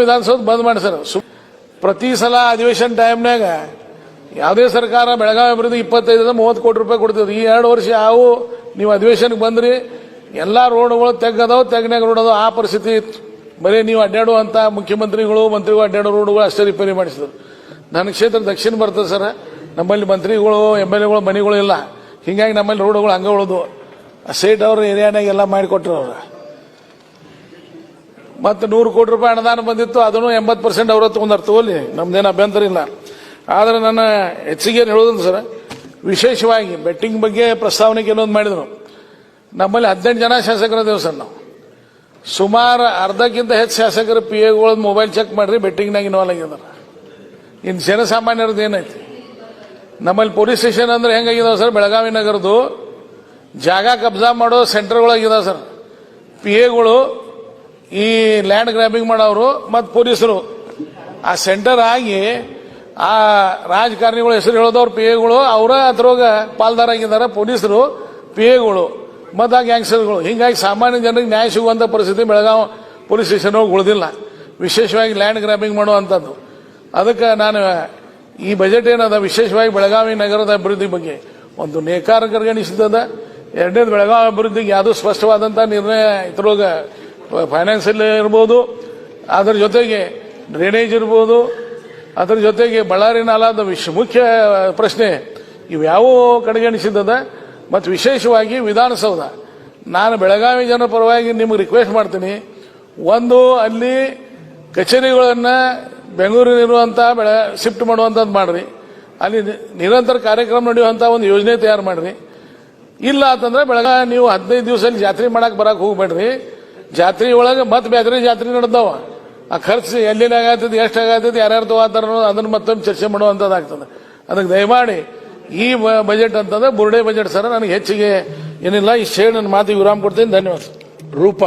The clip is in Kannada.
ವಿಧಾನಸೌಧ ಬಂದ್ ಮಾಡಿ ಸರ್. ಪ್ರತಿ ಸಲ ಅಧಿವೇಶನ ಟೈಮ್ನಾಗ ಯಾವುದೇ ಸರ್ಕಾರ ಬೆಳಗಾವಿ ಅಭಿವೃದ್ಧಿ ಇಪ್ಪತ್ತೈದರಿಂದ ಮೂವತ್ತು ಕೋಟಿ ರೂಪಾಯಿ ಕೊಡ್ತಿದ್ರು. ಈ ಎರಡು ವರ್ಷ ಯಾವ ನೀವು ಅಧಿವೇಶನಕ್ಕೆ ಬಂದ್ರಿ, ಎಲ್ಲ ರೋಡ್ಗಳು ತೆಗ್ಗದವು ತೆಗ್ನಾಗ ರೋಡ್ ಅದಾವ. ಆ ಪರಿಸ್ಥಿತಿ ಇತ್ತು ಬರೀ ನೀವು ಅಡ್ಡಾಡುವಂಥ ಮುಖ್ಯಮಂತ್ರಿಗಳು, ಮಂತ್ರಿಗಳು ಅಡ್ಡಾಡೋ ರೋಡ್ಗಳು ಅಷ್ಟೇ ರಿಪೇರಿ ಮಾಡಿಸಿದ್ರು. ನನ್ನ ಕ್ಷೇತ್ರ ದಕ್ಷಿಣ ಬರ್ತದೆ ಸರ್. ನಮ್ಮಲ್ಲಿ ಮಂತ್ರಿಗಳು ಎಂ ಎಲ್ ಎಗಳು ಮನೆಗಳು ಇಲ್ಲ. ಹಿಂಗಾಗಿ ನಮ್ಮಲ್ಲಿ ರೋಡ್ಗಳು ಹಂಗೆ ಉಳಿದು. ಸೇಟ್ ಅವ್ರ ಏರಿಯಾನಾಗೆಲ್ಲ ಮಾಡಿಕೊಟ್ರು ಅವ್ರು. ಮತ್ತು ನೂರು ಕೋಟಿ ರೂಪಾಯಿ ಅನುದಾನ ಬಂದಿತ್ತು, ಅದನ್ನು ಎಂಬತ್ತು ಪರ್ಸೆಂಟ್ ಅವ್ರ ತಗೊಂಡಾರ ತಗೋಲಿ ನಮ್ದೇನು ಅಭ್ಯಂತರ ಇಲ್ಲ ಆದರೆ ನನ್ನ ಹೆಚ್ಚಿಗೆ ಏನು ಹೇಳೋದಿಲ್ಲ ಸರ್, ವಿಶೇಷವಾಗಿ ಬೆಟ್ಟಿಂಗ್ ಬಗ್ಗೆ ಪ್ರಸ್ತಾವನೆಗೆ ಕೆಲವೊಂದು ಮಾಡಿದ್ರು. ನಮ್ಮಲ್ಲಿ ಹದಿನೆಂಟು ಜನ ಶಾಸಕರ ದೇವ್ ಸರ್ ನಾವು. ಸುಮಾರು ಅರ್ಧಕ್ಕಿಂತ ಹೆಚ್ಚು ಶಾಸಕರು ಪಿ ಎಗಳ ಮೊಬೈಲ್ ಚೆಕ್ ಮಾಡ್ರಿ ಬೆಟ್ಟಿಂಗ್ನಾಗ ಇನ್ವಾಲ್ವ್ ಆಗಿದ್ದಾರೆ. ಇನ್ನು ಜನಸಾಮಾನ್ಯರದ್ದು ಏನೈತಿ? ನಮ್ಮಲ್ಲಿ ಪೊಲೀಸ್ ಸ್ಟೇಷನ್ ಅಂದ್ರೆ ಹೆಂಗಾಗಿದಾವೆ ಸರ್, ಬೆಳಗಾವಿ ನಗರದ್ದು, ಜಾಗ ಕಬ್ಜಾ ಮಾಡೋ ಸೆಂಟರ್ಗಳಾಗಿದಾವೆ ಸರ್. ಪಿ ಎಗಳು ಈ ಲ್ಯಾಂಡ್ ಗ್ರಾಬಿಂಗ್ ಮಾಡೋರು ಮತ್ತು ಪೊಲೀಸರು. ಆ ಸೆಂಟರ್ ಆಗಿ ಆ ರಾಜಕಾರಣಿಗಳ ಹೆಸರು ಹೇಳೋದವ್ರು ಪಿ ಎಗಳು ಅವರ ಅದ್ರೋಗ ಪಾಲ್ದಾರ ಆಗಿದ್ದಾರೆ ಪೊಲೀಸರು ಪಿ ಎಗಳು ಮತ್ತು ಆ ಗ್ಯಾಂಗ್ಸ್ಟರ್ಗಳು ಹಿಂಗಾಗಿ ಸಾಮಾನ್ಯ ಜನರಿಗೆ ನ್ಯಾಯ ಸಿಗುವಂಥ ಪರಿಸ್ಥಿತಿ ಬೆಳಗಾವಿ ಪೊಲೀಸ್ ಸ್ಟೇಷನ್ ಹೋಗಿ ಉಳಿದಿಲ್ಲ. ವಿಶೇಷವಾಗಿ ಲ್ಯಾಂಡ್ ಗ್ರಾಬಿಂಗ್ ಮಾಡುವಂಥದ್ದು ಅದಕ್ಕೆ ನಾನು ಈ ಬಜೆಟ್ ಏನದ ವಿಶೇಷವಾಗಿ ಬೆಳಗಾವಿ ನಗರದ ಅಭಿವೃದ್ಧಿ ಬಗ್ಗೆ ಒಂದು ನೇಕಾರ ಕರ್ಗಣಿಸಿದ್ದದ ಎರಡನೇದು ಬೆಳಗಾವಿ ಅಭಿವೃದ್ಧಿಗೆ ಯಾವುದೂ ಸ್ಪಷ್ಟವಾದಂಥ ನಿರ್ಣಯ, ಇದ್ರೊಳಗೆ ಫೈನಾನ್ಸಿಯಲ್ ಇರ್ಬೋದು, ಅದರ ಜೊತೆಗೆ ಡ್ರೈನೇಜ್ ಇರ್ಬೋದು, ಅದರ ಜೊತೆಗೆ ಬಳ್ಳಾರಿ ನಾಲಾದ ವಿಶ್, ಮುಖ್ಯ ಪ್ರಶ್ನೆ ಇವ್ಯಾವ ಕಡೆಗಣಿಸಿದ್ದದ ಮತ್ತು ವಿಶೇಷವಾಗಿ ವಿಧಾನಸೌಧ. ನಾನು ಬೆಳಗಾವಿ ಜನರ ಪರವಾಗಿ ನಿಮಗೆ ರಿಕ್ವೆಸ್ಟ್ ಮಾಡ್ತೀನಿ, ಒಂದು ಅಲ್ಲಿ ಕಚೇರಿಗಳನ್ನು ಬೆಂಗಳೂರಿನಿರುವಂಥ ಬೆಳೆ ಶಿಫ್ಟ್ ಮಾಡುವಂಥದ್ದು ಮಾಡಿರಿ. ಅಲ್ಲಿ ನಿರಂತರ ಕಾರ್ಯಕ್ರಮ ನಡೆಯುವಂಥ ಒಂದು ಯೋಜನೆ ತಯಾರು ಮಾಡಿರಿ. ಇಲ್ಲ ಅಂತಂದ್ರೆ ಬೆಳಗಾವಿ ನೀವು ಹದಿನೈದು ದಿವಸ ಅಲ್ಲಿ ಜಾತ್ರೆ ಮಾಡಕ್ಕೆ ಬರಕ್ಕೆ ಹೋಗ್ಬೇಡ್ರಿ. ಜಾತ್ರೆ ಒಳಗೆ ಮತ್ತೆ ಬೇರೆ ಜಾತ್ರೆ ನಡೆದವ. ಆ ಖರ್ಚು ಎಲ್ಲೆಲ್ಲಿ ಆಗತ್ತದ, ಎಷ್ಟು ಆಗತ್ತದ ಯಾರ್ಯಾರು ತಗೋತಾರ ಅದನ್ನ ಮತ್ತೊಮ್ಮೆ ಚರ್ಚೆ ಮಾಡುವಂಥದ್ದಾಗ್ತದೆ ಅದಕ್ಕೆ ದಯಮಾಡಿ ಈ ಬಜೆಟ್ ಅಂತಂದ್ರೆ ಬುರ್ಡೆ ಬಜೆಟ್ ಸರ್ ನನಗೆ ಹೆಚ್ಚಿಗೆ ಏನಿಲ್ಲ. ಈ ಹೇಳಿ ನನ್ನ ಮಾತಿಗೆ ವಿರಾಮ ಕೊಡ್ತೀನಿ. ಧನ್ಯವಾದ. ರೂಪ.